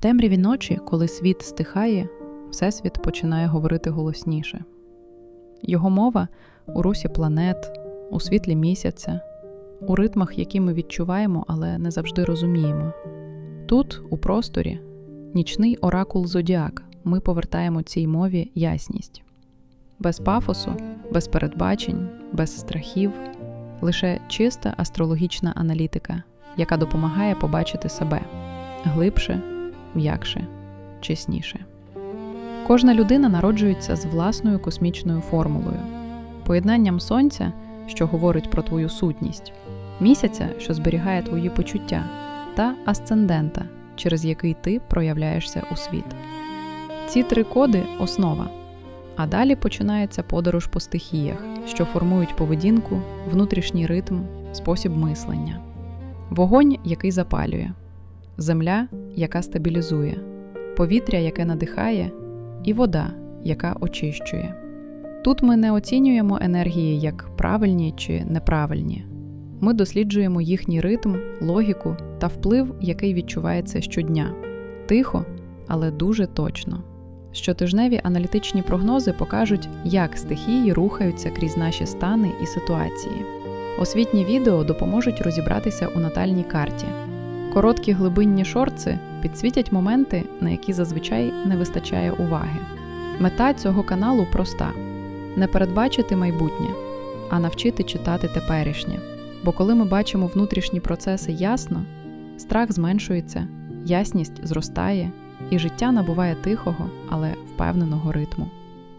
темряві ночі, коли світ стихає, Всесвіт починає говорити голосніше. Його мова у русі планет, у світлі місяця, у ритмах, які ми відчуваємо, але не завжди розуміємо. Тут, у просторі, нічний оракул Зодіак, ми повертаємо цій мові ясність. Без пафосу, без передбачень, без страхів, лише чиста астрологічна аналітика, яка допомагає побачити себе глибше, м'якше, чесніше. Кожна людина народжується з власною космічною формулою, поєднанням сонця, що говорить про твою сутність, місяця, що зберігає твої почуття, та асцендента, через який ти проявляєшся у світ. Ці три коди основа. А далі починається подорож по стихіях, що формують поведінку, внутрішній ритм, спосіб мислення, вогонь, який запалює, земля, яка стабілізує, повітря, яке надихає, і вода, яка очищує. Тут ми не оцінюємо енергії як правильні чи неправильні. Ми досліджуємо їхній ритм, логіку та вплив, який відчувається щодня. Тихо, але дуже точно. Щотижневі аналітичні прогнози покажуть, як стихії рухаються крізь наші стани і ситуації. Освітні відео допоможуть розібратися у натальній карті. Короткі глибинні шорти підсвітять моменти, на які зазвичай не вистачає уваги. Мета цього каналу проста: не передбачити майбутнє, а навчити читати теперішнє. Бо коли ми бачимо внутрішні процеси ясно, страх зменшується, ясність зростає, і життя набуває тихого, але впевненого ритму.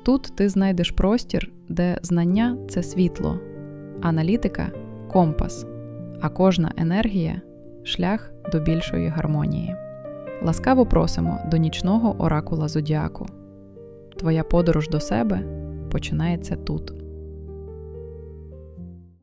Тут ти знайдеш простір, де знання це світло, аналітика компас, а кожна енергія шлях до більшої гармонії. Ласкаво просимо до нічного оракула зодіаку. Твоя подорож до себе починається тут.